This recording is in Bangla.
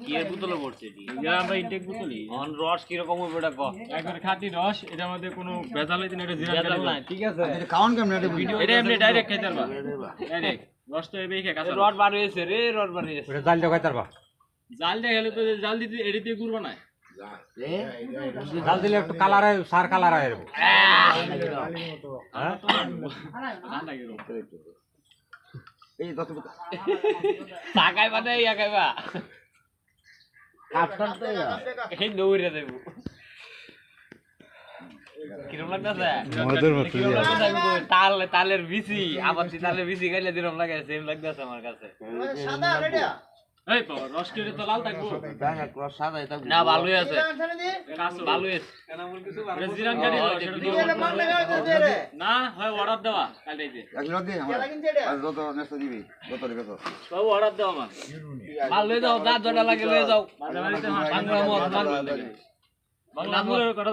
কি এর বোতলে পড়ছে এটি এটা আমরা ইনটেক বোতলই। অন রস কীরকম হবে এটা কহ একবার খাঁটি রস এটার মধ্যে কোনো ভেজাল হইতে না এটা জিরা ভেজাল নাই, ঠিক আছে। খাওয়ান কেমন এটা বুঝি এটা এমনি ডাইরেক্ট খাইতে পারবা। ডাইরেক্ট রস তো এবেই খায় কাঁচা রড বার হয়েছে রে রড বার হয়েছে ওটা জাল দেখাই তারবা জাল দিয়ে গেলে তো জাল দিতে এডি দিয়ে গুড় বানায় জাল? দিলে একটু কালার হয় সার কালার হয় এরকম। রো। এই দশ টাকায় মানে ইয়া খাইবা এই দেব। কিরম লাগতেছে? মজার মতো তাল তালের বিচি আবার তালের বিচি খাইলে দিরম লাগে সেম লাগতেছে আমার কাছে। এই বাবা রস কেটে তো লাল থাকব? না ভালোই আছে। ভালোই আছে। দিয়ে হয় অর্ডার দেওয়া অর্ডার দেওয়া আমার। মাল লয়ে যাও দাঁত লাগে লয়ে যাও। বাংলা বাংলা কথা